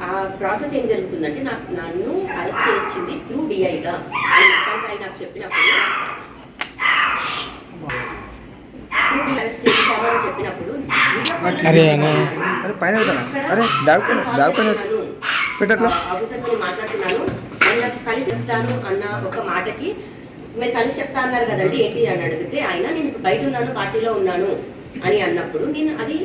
ఆ ప్రాసెస్ ఏం జరుగుతుందంటే నాకు నన్ను అరెస్ట్ చేయించింది త్రూ డిఐగా సాయి నాకు చెప్పినప్పుడు త్రూ అరెస్ట్ చేయించాము అని చెప్పినప్పుడు video call లో అరే అన్న. అరే పైన పెట్టాలా? అరే బ్యాగ్ పైన బ్యాగ్ పైన పెట్టు. పెట్టట్లా? ఆఫీసర్తో మాట్లాడుతున్నాను ఆయన కలిసి చెప్తాను అన్న ఒక మాటకి మీరు కలిసి చెప్తా అన్నారు కదండి ఏంటి అని అడిగితే ఆయన నేను ఇప్పుడు బయట ఉన్నాను పార్టీలో ఉన్నాను అని అన్నప్పుడు నేను అది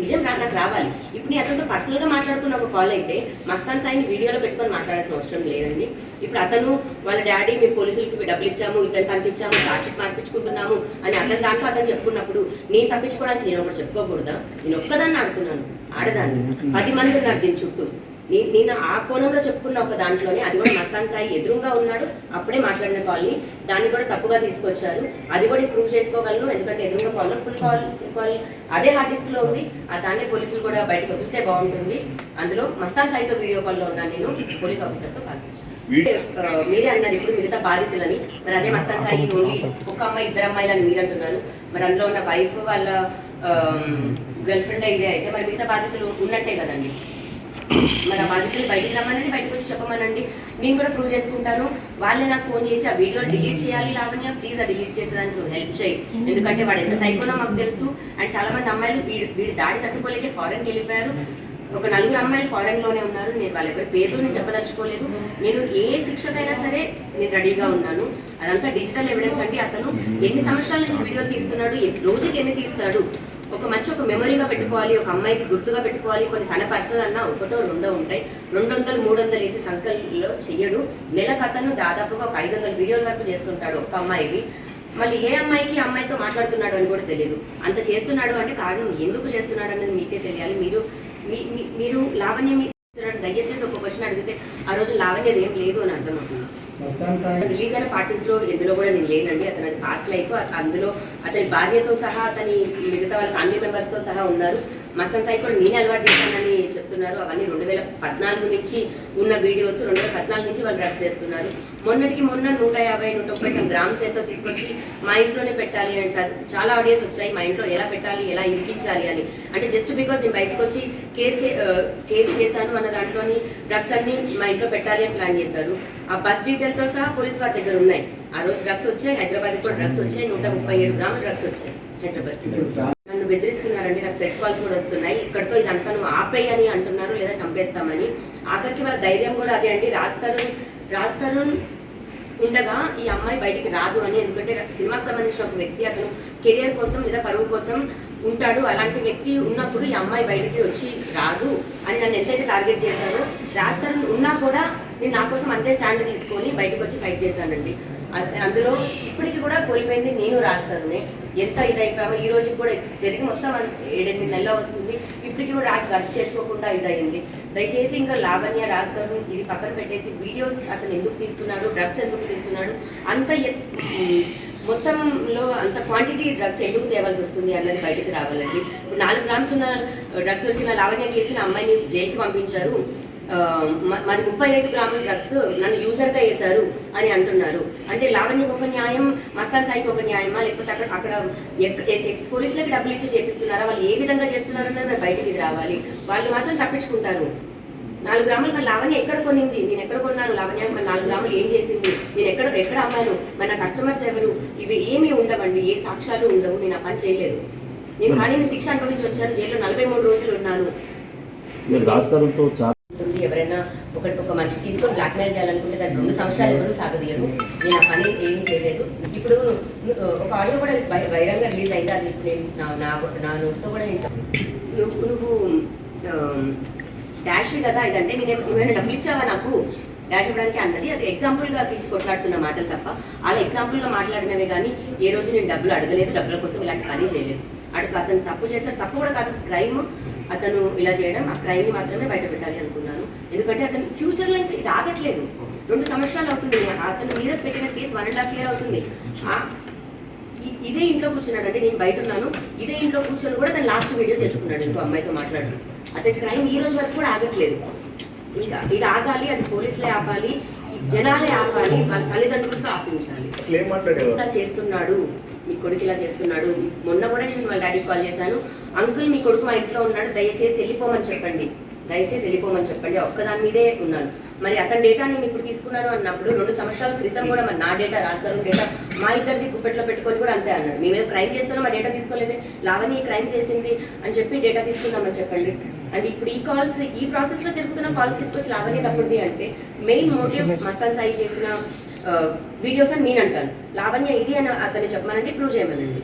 నిజం నాకు రావాలి. ఇప్పుడు నేను అతనితో పర్సనల్గా మాట్లాడుతున్న ఒక కాల్ అయితే మస్తాన్ సాయిని వీడియోలో పెట్టుకొని మాట్లాడాల్సిన అవసరం లేదండి. ఇప్పుడు అతను వాళ్ళ డాడీ మేము పోలీసులకి డబ్బులు ఇచ్చాము ఇతను పంపించాము చార్జ్షీట్ మార్పించుకుంటున్నాము అని అతని దాంట్లో అతను చెప్పుకున్నప్పుడు నేను తప్పించుకోవడానికి నేను ఒకటి చెప్పుకోకూడదా? నేను ఒక్కదాన్ని ఆడుతున్నాను. ఆడదాన్ని. పది మంది ఉన్నారు దీని చుట్టూ. నేను ఆ కోణంలో చెప్పుకున్న ఒక దాంట్లోనే అది కూడా మస్తాన్ సాయి ఎదురుగా ఉన్నాడు అప్పుడే మాట్లాడిన కాల్ని దాన్ని కూడా తప్పుగా తీసుకొచ్చారు. అది కూడా ప్రూవ్ చేసుకోగలను ఎందుకంటే ఎదురుగా కాల్లో ఫుల్ కాల్ కాల్ అదే హార్డ్ డిస్క్లో ఉంది. ఆ దాన్నే పోలీసులు కూడా బయటకు వదిలితే బాగుంటుంది. అందులో మస్తాన్ సాయితో వీడియో కాల్లో ఉన్నాను నేను పోలీస్ ఆఫీసర్తో ఆ, మీరే అన్నారు ఇప్పుడు మిగతా బాధితులని మరి అదే మస్తాన్ సాయి ఓన్లీ ఒక అమ్మాయి ఇద్దరు అమ్మాయిలు అని మీరు అంటున్నారు మరి అందులో ఉన్న వైఫ్ వాళ్ళ గర్ల్ ఫ్రెండ్ ఇదే అయితే మరి మిగతా బాధితులు ఉన్నట్టే కదండి. మరి ఆ బాధితులు బయటికి రమ్మనండి బయటకు వచ్చి చెప్పమనండి. నేను కూడా ప్రూవ్ చేసుకుంటాను. వాళ్ళే నాకు ఫోన్ చేసి ఆ వీడియో డిలీట్ చేయాలి లావణ్య ప్లీజ్ ఆ డిలీట్ చేసేదానికి నువ్వు హెల్ప్ చేయి. ఎందుకంటే వాడు ఎంత సైకోనో మాకు తెలుసు. అండ్ చాలా మంది అమ్మాయిలు వీడి వీడి దాడి తట్టుకోలేకే ఫారెన్కి వెళ్ళిపోయారు. ఒక నలుగురు అమ్మాయిలు ఫారెన్లోనే ఉన్నారు. నేను వాళ్ళ ఎవరి పేర్లు నేను చెప్పదలుచుకోలేదు. నేను ఏ శిక్షకైనా సరే నేను రెడీగా ఉన్నాను. అదంతా డిజిటల్ ఎవిడెన్స్ అంటే అతను. ఎన్ని సంవత్సరాల నుంచి వీడియో తీస్తున్నాడు? రోజుకి ఎన్ని తీస్తాడు? ఒక మంచి ఒక మెమరీగా పెట్టుకోవాలి ఒక అమ్మాయికి గుర్తుగా పెట్టుకోవాలి. కొన్ని తన పర్సనల్ అన్న ఒకటో రెండో ఉంటాయి. రెండు వందలు మూడు వందలు వేసి సంకల్లో చెయ్యడు. నెల కథను దాదాపుగా ఒక ఐదు వందల వీడియోల వరకు చేస్తుంటాడు ఒక అమ్మాయికి. మళ్ళీ ఏ అమ్మాయికి అమ్మాయితో మాట్లాడుతున్నాడు అని కూడా తెలియదు అంత చేస్తున్నాడు అంటే కారణం ఎందుకు చేస్తున్నాడు అనేది మీకే తెలియాలి. మీరు మీ- మీరు లావణ్యం దయచేసి ఒక క్వశ్చన్ అడిగితే ఆ రోజు లావణ్యది ఏం లేదు అని అర్థం సాయి. రిలీజ్ అయిన పార్టీస్లో ఎందులో కూడా నేను లేనండి. అతని పాస్ట్ లైఫ్ అందులో అతని భార్యతో సహా అతని మిగతా వాళ్ళ ఫ్యామిలీ మెంబర్స్తో సహా ఉన్నారు. మసన్ సాయి కూడా నేనే అలవాటు చేశానని చెప్తున్నారు. అవన్నీ రెండు వేల పద్నాలుగు నుంచి ఉన్న వీడియోస్ రెండు వేల పద్నాలుగు నుంచి వాళ్ళు రద్దు చేస్తున్నారు. మొన్నటికి మొన్న నూట యాభై నూట ముప్పై some గ్రామ్స్ ఎంతో తీసుకొచ్చి మా ఇంట్లోనే పెట్టాలి అంటారు చాలా ఆడియోస్ వచ్చాయి. మా ఇంట్లో ఎలా పెట్టాలి ఎలా ఇరికించాలి అని. అంటే జస్ట్ బికాస్ నేను బయటకు వచ్చి కేసు కేసు చేశాను అన్న దాంట్లోని డ్రగ్స్ అన్ని మా ఇంట్లో పెట్టాలి అని ప్లాన్ చేశారు. ఆ బస్ డీటెయిల్తో సహా పోలీస్ వారి దగ్గర ఉన్నాయి. ఆ రోజు డ్రగ్స్ వచ్చాయి. హైదరాబాద్ కూడా డ్రగ్స్ వచ్చాయి. నూట ముప్పై ఏడు గ్రామ్స్ డ్రగ్స్ వచ్చాయి హైదరాబాద్ నన్ను నాకు థ్రెట్ కాల్స్ కూడా వస్తున్నాయి. ఇక్కడతో ఇదంతా నువ్వు ఆపేయి అని అంటున్నారు లేదా చంపేస్తామని. ఆఖరికి వాళ్ళ ధైర్యం కూడా అదే అండి. రాస్తారు రాస్తారు ఉండగా ఈ అమ్మాయి బయటికి రాదు అని. ఎందుకంటే సినిమాకి సంబంధించిన ఒక వ్యక్తి అతను కెరియర్ కోసం లేదా పరువు కోసం ఉంటాడు. అలాంటి వ్యక్తి ఉన్నప్పుడు ఈ అమ్మాయి బయటికి వచ్చి రాదు అని నన్ను ఎంతైతే టార్గెట్ చేశారో రాస్తారు ఉన్నా కూడా నేను నా కోసం అంతే స్టాండ్ తీసుకొని బయటకు వచ్చి ఫైట్ చేశానండి. అందులో ఇప్పటికి కూడా కోల్పోయింది నేను రాస్తానునే ఎంత ఇదైపోయామో ఈ రోజు కూడా జరిగి మొత్తం ఏడెనిమిది నెలలు వస్తుంది. ఇప్పటికి కూడా రాజు వర్క్ చేసుకోకుండా ఇదయింది దయచేసి ఇంకా లావణ్య రాస్తారు ఇది పక్కన పెట్టేసి వీడియోస్ అతను ఎందుకు తీస్తున్నాడు డ్రగ్స్ ఎందుకు తీస్తున్నాడు అంత మొత్తంలో అంత క్వాంటిటీ డ్రగ్స్ ఎందుకు తేవాల్సి వస్తుంది అన్నది బయటకు రావాలండి. ఇప్పుడు నాలుగు గ్రామ్స్ ఉన్న డ్రగ్స్ వచ్చిన లావణ్య కేసిన అమ్మాయిని జైలుకి పంపించారు. ఆ, మ- మాది ముప్పై ఐదు గ్రాముల డ్రగ్స్ నన్ను యూజర్గా వేశారు అని అంటున్నారు. అంటే లావణ్యకు ఒక న్యాయం మస్తాన్ సాయికి ఒక న్యాయమా? లేకపోతే అక్కడ అక్కడ పోలీసులకు డబ్బులు ఇచ్చి చేపిస్తున్నారా? వాళ్ళు ఏ విధంగా చేస్తున్నారు అన్నది బయటికి రావాలి. వాళ్ళు మాత్రం తప్పించుకుంటారు. నాలుగు గ్రాములు మరి లావణ్య ఎక్కడ కొనింది? నేను ఎక్కడ కొన్నాను? లావణ్య మరి నాలుగు గ్రాములు ఏం చేసింది? నేను ఎక్కడ ఎక్కడ అమ్మాను? మరి నా కస్టమర్స్ ఎవరు? ఇవి ఏమీ ఉండవండి. ఏ సాక్ష్యాలు ఉండవు. నేను ఆ పని చేయలేదు. నేను కానీ శిక్ష అనుభవించి వచ్చాను. జైల్లో నలభై మూడు రోజులు ఉన్నాను. మీరు రాస్తారంతో చాలా ఉంటుంది ఎవరైనా ఒక ఒక మనిషి తీసుకొని బ్లాక్మెయిల్ చేయాలనుకుంటే దానికి రెండు సంవత్సరాలు ఎవరు సాగదీయరు. నేను ఆ పని ఏమీ చేయలేదు. ఇప్పుడు ఒక ఆడియో కూడా వై- వైరంగా రిలీజ్ అయింది. అది ఇప్పుడు నేను నా నా నా నోటితో కూడా నేను నువ్వు నువ్వు డాష్ కదా? ఇదంటే నేను ఏమైనా డబ్బులు ఇచ్చావా నాకు? డాష్ ఇవ్వడానికి అన్నది అది ఎగ్జాంపుల్గా తీసి కొట్లాడుతున్న మాటలు తప్ప అలా ఎగ్జాంపుల్గా మాట్లాడినవే కానీ ఏ రోజు నేను డబ్బులు అడగలేదు. డబ్బుల కోసం ఇలాంటి పని చేయలేదు. అడుగు అతను తప్పు చేస్తాడు తప్పు కూడా కాదు క్రైమ్ అతను ఇలా చేయడం ఆ క్రైమ్ని మాత్రమే బయట పెట్టాలి అనుకున్నాను. ఎందుకంటే అతను ఫ్యూచర్లో ఇంకా ఇది ఆగట్లేదు. రెండు సంవత్సరాలు అవుతుంది. అతను మీద పెట్టిన case one and half year అవుతుంది. ఇదే ఇంట్లో కూర్చున్నాడు అంటే నేను బయట ఉన్నాను. ఇదే ఇంట్లో కూర్చొని కూడా తను లాస్ట్ వీడియో చేసుకున్నాడు. ఇంకో అమ్మాయితో మాట్లాడుతూ అతని క్రైమ్ ఈ రోజు వరకు కూడా ఆగట్లేదు. ఇంకా ఇది ఆగాలి అది పోలీసులే ఆపాలి జనాలే ఆపాలి వాళ్ళ తల్లిదండ్రులతో ఆపించాలి. చేస్తున్నాడు. మీ కొడుకు ఇలా చేస్తున్నాడు. మొన్న కూడా నేను వాళ్ళ డాడీకి కాల్ చేశాను. అంకుల్ మీ కొడుకు మా ఇంట్లో ఉన్నాడు దయచేసి వెళ్ళిపోమని చెప్పండి. దయచేసి వెళ్ళిపోమని చెప్పండి. ఒక్కదాని మీదే ఉన్నాను. మరి అతని డేటా నేను ఇప్పుడు తీసుకున్నాను అన్నప్పుడు రెండు సంవత్సరాల క్రితం కూడా మరి నా డేటా రాస్తారు డేటా మా ఇద్దరిది గుప్పెట్లో పెట్టుకొని కూడా అంతే అన్నాడు. మేము ఏదో క్రైమ్ చేస్తున్నాం మా డేటా తీసుకోలేదు. లావణి క్రైమ్ చేసింది అని చెప్పి డేటా తీసుకుందామని చెప్పండి. అండ్ ఇప్పుడు ఈ కాల్స్ ఈ ప్రాసెస్లో జరుగుతున్న కాల్స్ తీసుకొచ్చి లావణి తప్పుంది అంటే మెయిన్ మోటివ్ మస్తాన్ సాయి చేసిన వీడియోస్ అని నేను అంటాను. లావణ్య ఇది అని అతన్ని చెప్పమనండి ప్రూవ్ చేయమనండి.